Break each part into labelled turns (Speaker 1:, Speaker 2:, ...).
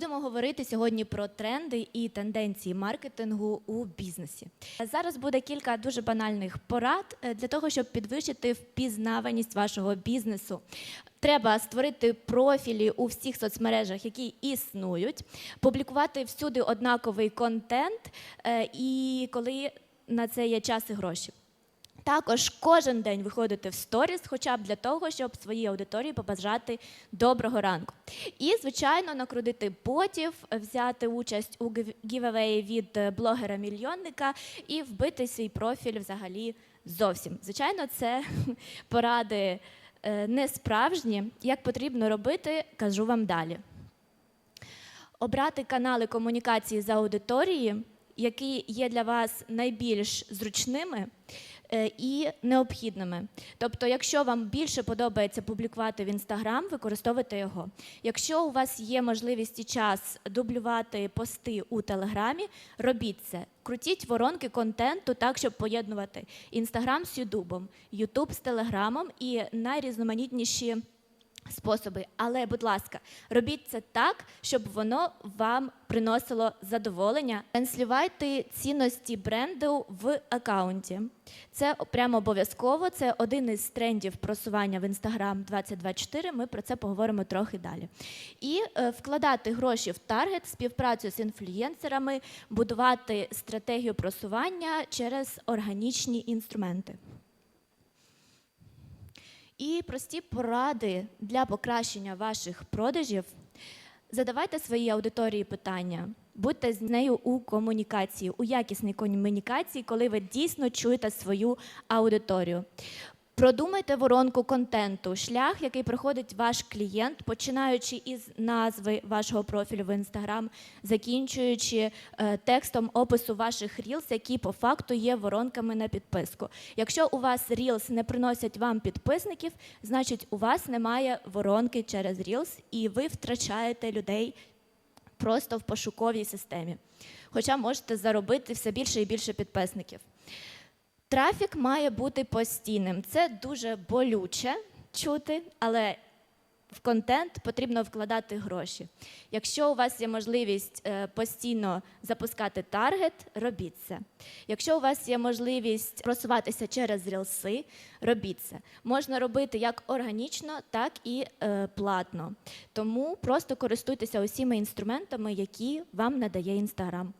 Speaker 1: Будемо говорити сьогодні про тренди і тенденції маркетингу у бізнесі. Зараз буде кілька дуже банальних порад е, для того, щоб підвищити впізнаваність вашого бізнесу. Треба створити профілі у всіх соцмережах, які існують, публікувати всюди однаковий контент, е, і коли на це є час і гроші. Також кожен день виходити в сторіс, хоча б для того, щоб своїй аудиторії побажати доброго ранку. І, звичайно, накрутити ботів, взяти участь у гівавеї від е, блогера-мільйонника і вбити свій профіль взагалі зовсім. Звичайно, це поради е, не справжні. Як потрібно робити, кажу вам далі обрати канали комунікації з аудиторії, які є для вас найбільш зручними і необхідними. Тобто, якщо вам більше подобається публікувати в інстаграм, використовуйте його. Якщо у вас є можливість і час дублювати пости у телеграмі, робіть це. Крутіть воронки контенту так, щоб поєднувати інстаграм з Ютубом, Ютуб з телеграмом і найрізноманітніші способи. Але, будь ласка, робіть це так, щоб воно вам приносило задоволення. Транслювайте цінності бренду в акаунті. Це прямо обов'язково. Це один із трендів просування в Instagram 2024. Ми про це поговоримо трохи далі. І е, вкладати гроші в таргет, співпрацю з інфлюєнсерами, будувати стратегію просування через органічні інструменти. І прості поради для покращення ваших продажів. Задавайте своїй аудиторії питання, будьте з нею у комунікації, у якісній комунікації, коли ви дійсно чуєте свою аудиторію. Продумайте воронку контенту, шлях, який проходить ваш клієнт, починаючи із назви вашого профілю в Instagram, закінчуючи е, текстом опису ваших Reels, які по факту є воронками на підписку. Якщо у вас Reels не приносять вам підписників, значить у вас немає воронки через Reels, і ви втрачаєте людей просто в пошуковій системі. Хоча можете заробити все більше і більше підписників. Трафік має бути постійним. Це дуже болюче чути, але в контент потрібно вкладати гроші. Якщо у вас є можливість е, постійно запускати таргет, робіть це. Якщо у вас є можливість просуватися через рілси, робіть це. Можна робити як органічно, так і е, платно. Тому просто користуйтеся усіма інструментами, які вам надає Інстаграм.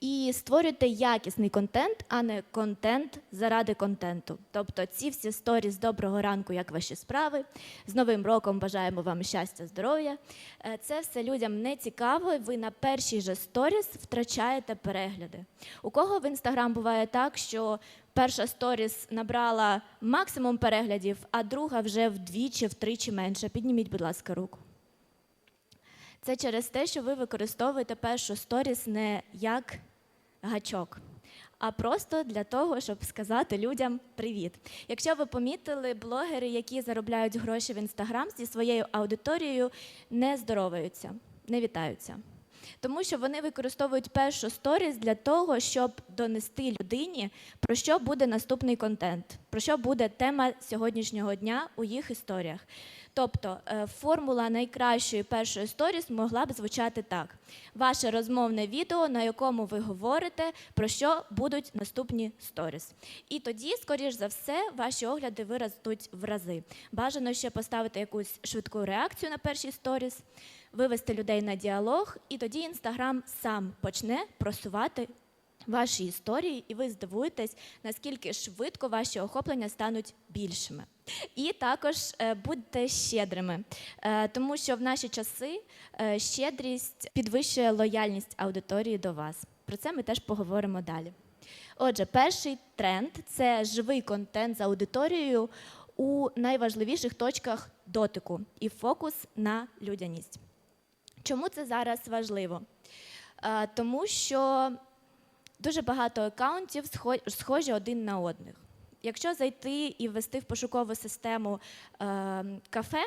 Speaker 1: І створюйте якісний контент, а не контент заради контенту. Тобто ці всі сторіс доброго ранку, як ваші справи. З Новим роком бажаємо вам щастя, здоров'я. Е, Це все людям не цікаво. Ви на першій же сторіс втрачаєте перегляди. У кого в інстаграм буває так, що перша сторіс набрала максимум переглядів, а друга вже вдвічі, втричі менше. Підніміть, будь ласка, руку. Це через те, що ви використовуєте першу сторіс не як гачок, а просто для того, щоб сказати людям привіт. Якщо ви помітили, блогери, які заробляють гроші в інстаграм зі своєю аудиторією, не здороваються, не вітаються. Тому що вони використовують першу сторіс для того, щоб донести людині, про що буде наступний контент, про що буде тема сьогоднішнього дня у їх історіях. Тобто е, формула найкращої першої сторіс могла б звучати так: ваше розмовне відео, на якому ви говорите, про що будуть наступні сторіс. І тоді, скоріш за все, ваші огляди виростуть в рази. Бажано ще поставити якусь швидку реакцію на перші сторіс, вивести людей на діалог, і тоді Інстаграм сам почне просувати ваші історії, і ви здивуєтесь, наскільки швидко ваші охоплення стануть більшими. І також е, будьте щедрими, е, тому що в наші часи е, щедрість підвищує лояльність аудиторії до вас. Про це ми теж поговоримо далі. Отже, перший тренд це живий контент з аудиторією у найважливіших точках дотику і фокус на людяність. Чому це зараз важливо? Е, Тому що дуже багато аккаунтів схожі один на одних. Якщо зайти і ввести в пошукову систему е, кафе,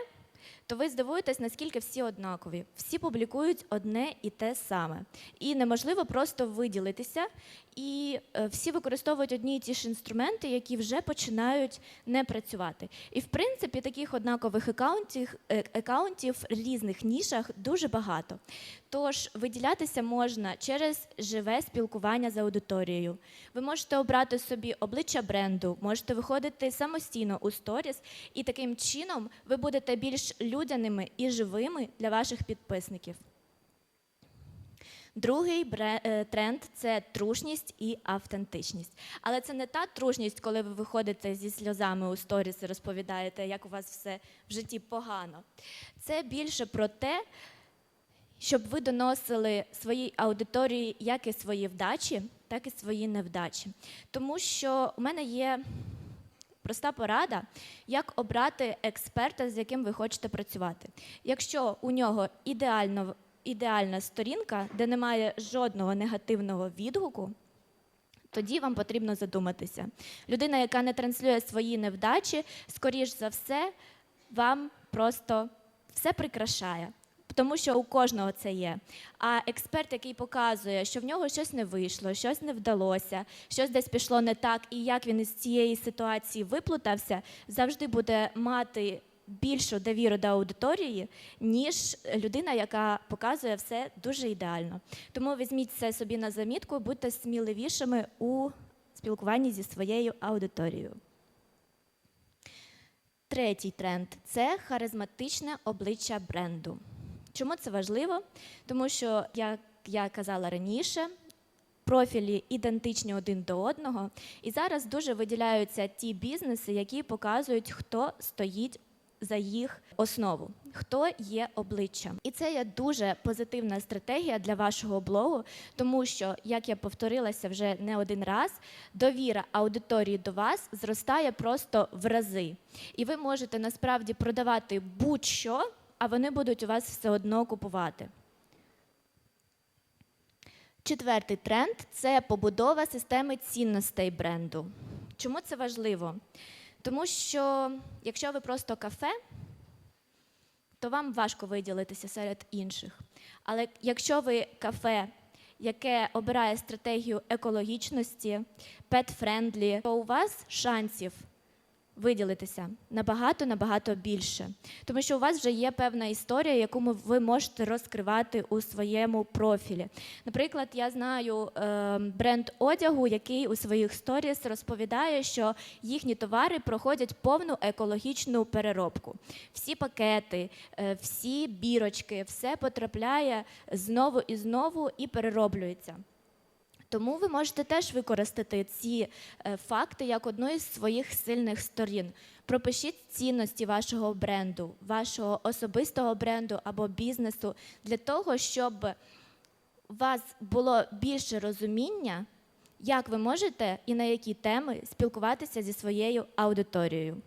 Speaker 1: то ви здивуєтесь, наскільки всі однакові. Всі публікують одне і те саме. І неможливо просто виділитися. І е, всі використовують одні і ті ж інструменти, які вже починають не працювати. І в принципі таких однакових акаунтів, е, акаунтів в різних нішах дуже багато. Тож виділятися можна через живе спілкування з аудиторією. Ви можете обрати собі обличчя бренду, можете виходити самостійно у сторіс, і таким чином ви будете більш людяними і живими для ваших підписників. Другий е, тренд це трушність і автентичність. Але це не та трушність, коли ви виходите зі сльозами у сторіс і розповідаєте, як у вас все в житті погано. Це більше про те, щоб ви доносили своїй аудиторії як і свої вдачі, так і свої невдачі. Тому що у мене є проста порада, як обрати експерта, з яким ви хочете працювати. Якщо у нього ідеально, ідеальна сторінка, де немає жодного негативного відгуку, тоді вам потрібно задуматися. Людина, яка не транслює свої невдачі, скоріш за все, вам просто все прикрашає. Тому що у кожного це є. А експерт, який показує, що в нього щось не вийшло, щось не вдалося, щось десь пішло не так, і як він із цієї ситуації виплутався, завжди буде мати більшу довіру до аудиторії, ніж людина, яка показує все дуже ідеально. Тому візьміть це собі на замітку, будьте сміливішими у спілкуванні зі своєю аудиторією. Третій тренд це харизматичне обличчя бренду. Чому це важливо? Тому що, як я казала раніше, профілі ідентичні один до одного, і зараз дуже виділяються ті бізнеси, які показують, хто стоїть за їх основу, хто є обличчям. І це є дуже позитивна стратегія для вашого блогу, тому що, як я повторилася вже не один раз, довіра аудиторії до вас зростає просто в рази. І ви можете насправді продавати будь-що, а вони будуть у вас все одно купувати. Четвертий тренд це побудова системи цінностей бренду. Чому це важливо? Тому що якщо ви просто кафе, то вам важко виділитися серед інших. Але якщо ви кафе, яке обирає стратегію екологічності, pet-friendly, то у вас шансів виділитися набагато набагато більше, тому що у вас вже є певна історія, яку ви можете розкривати у своєму профілі. Наприклад, я знаю е, бренд одягу, який у своїх сторіс розповідає, що їхні товари проходять повну екологічну переробку. Всі пакети, е, всі бірочки, все потрапляє знову і знову і перероблюється. Тому ви можете теж використати ці е, факти як одну із своїх сильних сторін. Пропишіть цінності вашого бренду, вашого особистого бренду або бізнесу для того, щоб у вас було більше розуміння, як ви можете і на які теми спілкуватися зі своєю аудиторією.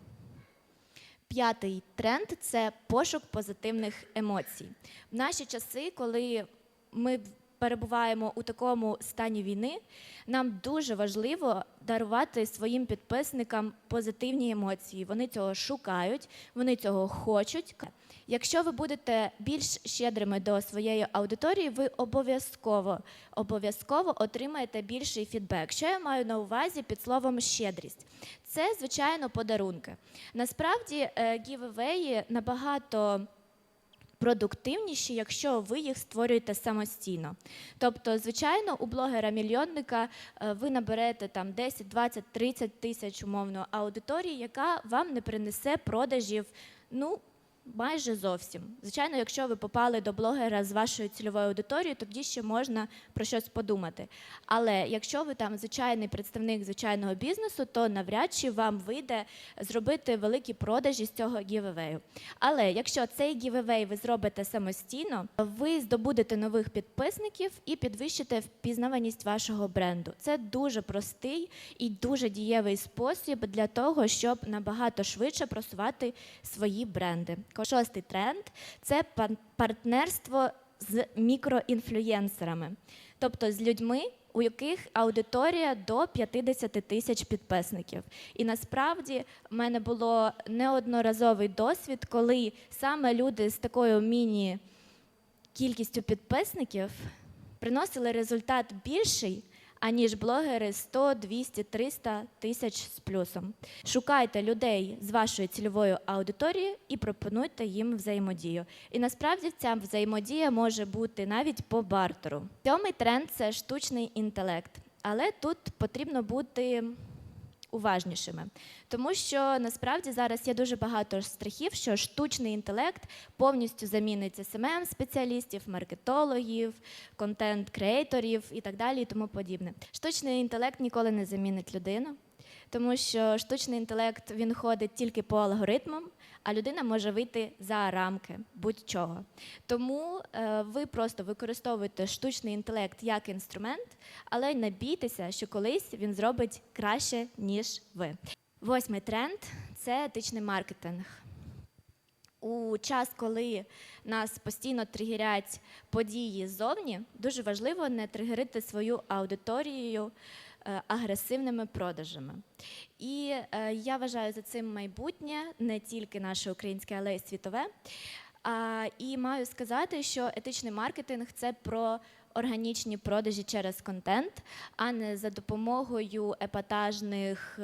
Speaker 1: П'ятий тренд це пошук позитивних емоцій. В наші часи, коли ми перебуваємо у такому стані війни, нам дуже важливо дарувати своїм підписникам позитивні емоції. Вони цього шукають, вони цього хочуть. Якщо ви будете більш щедрими до своєї аудиторії, ви обов'язково обов'язково отримаєте більший фідбек. Що я маю на увазі під словом щедрість? Це, звичайно, подарунки. Насправді, е, гівевеї набагато продуктивніші, якщо ви їх створюєте самостійно. Тобто, звичайно, у блогера-мільйонника е, ви наберете там 10, 20, 30 тисяч умовно аудиторії, яка вам не принесе продажів. Ну, Майже зовсім. Звичайно, якщо ви попали до блогера з вашою цільовою аудиторією, тоді ще можна про щось подумати. Але якщо ви там звичайний представник звичайного бізнесу, то навряд чи вам вийде зробити великі продажі з цього гівевею. Але якщо цей гівевей ви зробите самостійно, ви здобудете нових підписників і підвищите впізнаваність вашого бренду. Це дуже простий і дуже дієвий спосіб для того, щоб набагато швидше просувати свої бренди. Шостий тренд це партнерство з мікроінфлюєнсерами, тобто з людьми, у яких аудиторія до 50 тисяч підписників. І насправді в мене було неодноразовий досвід, коли саме люди з такою міні кількістю підписників приносили результат більший, аніж блогери 100, 200, 300 тисяч з плюсом. Шукайте людей з вашою цільовою аудиторією і пропонуйте їм взаємодію. І насправді ця взаємодія може бути навіть по бартеру. Сьомий тренд це штучний інтелект. Але тут потрібно бути уважнішими, тому що насправді зараз є дуже багато страхів, що штучний інтелект повністю замінить smm спеціалістів, маркетологів, контент-креаторів і так далі, і тому подібне. Штучний інтелект ніколи не замінить людину. Тому що штучний інтелект він ходить тільки по алгоритмам, а людина може вийти за рамки будь-чого. Тому е, ви просто використовуєте штучний інтелект як інструмент, але не бійтеся, що колись він зробить краще, ніж ви. Восьмий тренд це етичний маркетинг. У час, коли нас постійно тригерять події ззовні, дуже важливо не тригерити свою аудиторію агресивними продажами. І е, я вважаю за цим майбутнє не тільки наше українське, але й світове. І маю сказати, що етичний маркетинг це про органічні продажі через контент, а не за допомогою епатажних.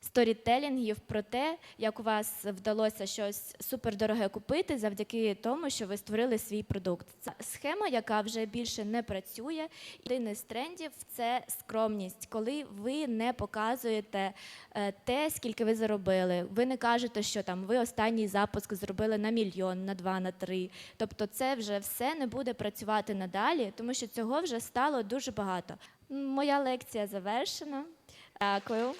Speaker 1: Сторітелінгів про те, як у вас вдалося щось супердороге купити завдяки тому, що ви створили свій продукт. Це схема, яка вже більше не працює. Один із трендів це скромність, коли ви не показуєте е, те, скільки ви заробили. Ви не кажете, що там ви останній запуск зробили на мільйон, на два, на три. Тобто, це вже все не буде працювати надалі, тому що цього вже стало дуже багато. Моя лекція завершена. Дякую.